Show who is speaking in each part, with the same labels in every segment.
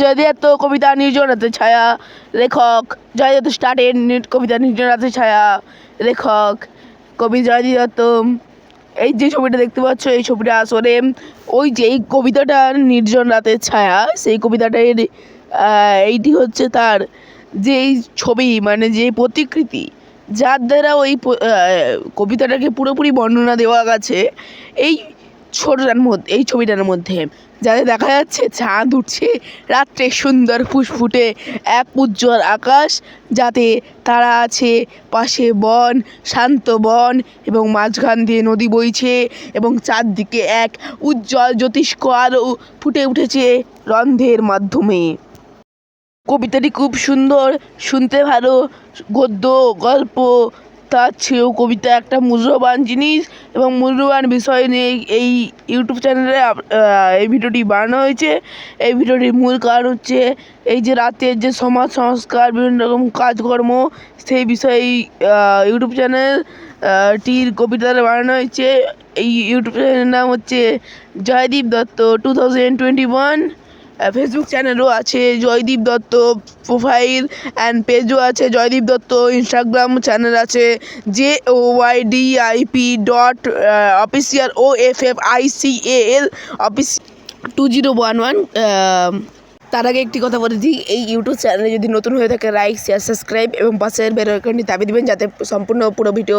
Speaker 1: জয়দত্ত কবিতা নির্জন রাতের ছায়া, লেখক জয়দত্ত স্টার্টের কবিতা নির্জন রাতের ছায়া, লেখক, কবি জয়দীপ দত্ত এই যে ছবিটা দেখতে পাচ্ছ, এই ছবিটা আসলে ওই যে এই কবিতাটা নির্জন রাতের ছায়া, সেই কবিতাটার এইটি হচ্ছে তার যেই ছবি মানে যে প্রতিকৃতি, যার দ্বারা ওই কবিতাটাকে পুরোপুরি বর্ণনা দেওয়া গেছে, এই ছোটটার মধ্যে, এই ছবিটার মধ্যে। যাতে দেখা যাচ্ছে চাঁদ উঠছে, রাত্রে সুন্দর ফুসফুটে এক উজ্জ্বল আকাশ, যাতে তারা আছে পাশে বন, শান্ত বন এবং মাঝখান দিয়ে নদী বইছে এবং চারদিকে এক উজ্জ্বল জ্যোতিষ্ক আলো ফুটে উঠেছে রন্ধ্রের মাধ্যমে। কবিতাটি খুব সুন্দর, শুনতে ভালো, গদ্য, গল্প তার চেয়েও কবিতা, একটা মূল্যবান জিনিস এবং মূল্যবান বিষয় নিয়ে এই ইউটিউব চ্যানেলে এই ভিডিওটি বানানো হয়েছে। এই ভিডিওটির মূল কারণ হচ্ছে এই যে রাতের যে সমাজ, সংস্কার, বিভিন্ন রকম কাজকর্ম, সেই বিষয়ে ইউটিউব চ্যানেল টির কবিতাটা বানানো হয়েছে। এই ইউটিউব চ্যানেলের নাম হচ্ছে Joydeep Dutta two thousand twenty one Facebook চ্যানেলও আছে, জয়দীপ দত্ত প্রোফাইল অ্যান্ড পেজও আছে, জয়দীপ দত্ত ইনস্টাগ্রাম চ্যানেল আছে J O Y D I P dot official O F F I C A L office two zero one one তার আগে একটি কথা বলে দিই, এই ইউটিউব চ্যানেলে যদি নতুন হয়ে থাকে লাইক শেয়ার সাবস্ক্রাইব এবং পাশের বেল আইকনটি দাবি দেবেন যাতে সম্পূর্ণ পুরো ভিডিও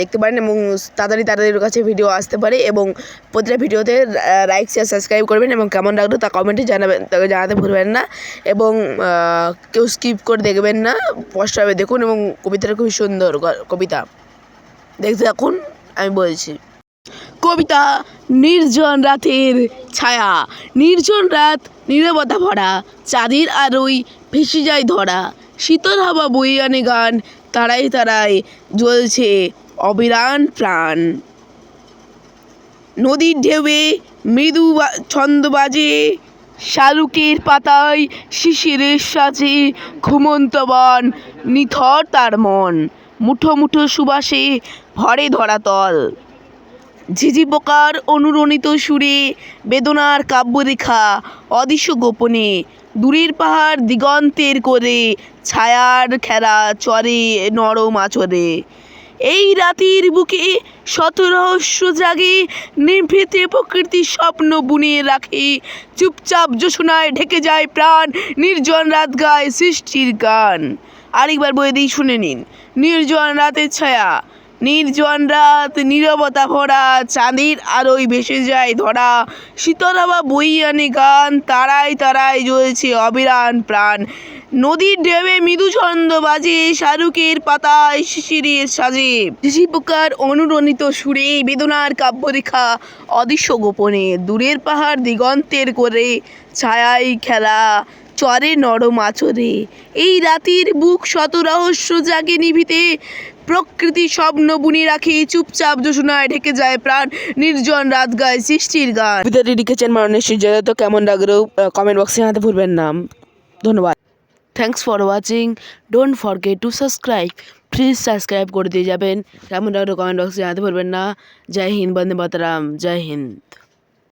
Speaker 1: দেখতে পারেন এবং তাড়াতাড়ি তাদের কাছে ভিডিও আসতে পারে এবং প্রতিটা ভিডিওতে লাইক শেয়ার সাবস্ক্রাইব করবেন এবং কেমন লাগল তা কমেন্টে জানাবেন তাকে জানাতে ভুলবেন না এবং কেউ স্কিপ করে দেখবেন না স্পষ্টভাবে দেখুন এবং কবিতাটা খুবই সুন্দর কবিতা। দেখতে থাকুন, আমি বলছি। কবিতা, নির্জন রাতের ছায়া, নির্জন রাত নীরবতা ভরা, চাঁদের আলোয় ভেসে যায় ধরা, শীতল হাওয়া বয়ে আনে গান তারাই তারাই জ্বলছে অবিরান প্রাণ। নদীর ঢেউয়ে মৃদু ছন্দ বাজে, শালুকের পাতায় শিশিরের সাজে ঘুমন্ত বন, নিথর তার মন, মুঠো মুঠো সুবাসে ভরে ধরাতল ঝিঝি পোকার অনুরণিত সুরে বেদনার কাব্যরেখা অদৃশ্য গোপনে দূরের পাহাড় দিগন্তের করে ছায়ার খেলা চরে নরম আচরে এই রাতের বুকে শত রহস্য জাগে, নিভৃতে প্রকৃতির স্বপ্ন বুনিয়ে রাখে। চুপচাপ জোছনায় ঢেকে যায় প্রাণ, নির্জন রাত গায় সৃষ্টির গান। আরেকবার বই দিই, শুনে নিন। নির্জন রাতের ছায়া নির্জন রাত, নীরবতা ভরা, চাঁদের আলোয় ভেসে যায় ধরা। শীতল হাওয়া বই আনে গান তারাই তারাই জ্বলছে অবিরান প্রাণ। নদীর ঢেউয়ে মৃদু ছন্দ বাজে, শাহরুখের পাতায় শিশিরের সাজে। ঝিঝি পোকার অনুরণিত সুরে বেদনার কাব্যরেখা, অদৃশ্য গোপনে, দূরের পাহাড় দিগন্তের করে ছায়ায় খেলা, চরে নরম আচরে এই রাতের বুক শত রহস্য জাগে নিভিতে প্রকৃতি স্বপ্ন বুনি রাখে। চুপচাপ জোছনায় ঢেকে যায় প্রাণ। নির্জন রাত গায় সৃষ্টির গান। কবিতাটি লিখেছেন মাননীয় শ্রীজয়ত কেমন লাগল কমেন্ট বক্সে জানাতে ভুলবেন না। ধন্যবাদ। Thanks for watching don't forget to subscribe please subscribe করে দিয়ে যাবেন। কেমন লাগল কমেন্ট বক্সে জানাতে ভুলবেন না। জয় হিন্দ বন্দে মাতরম। জয় হিন্দ।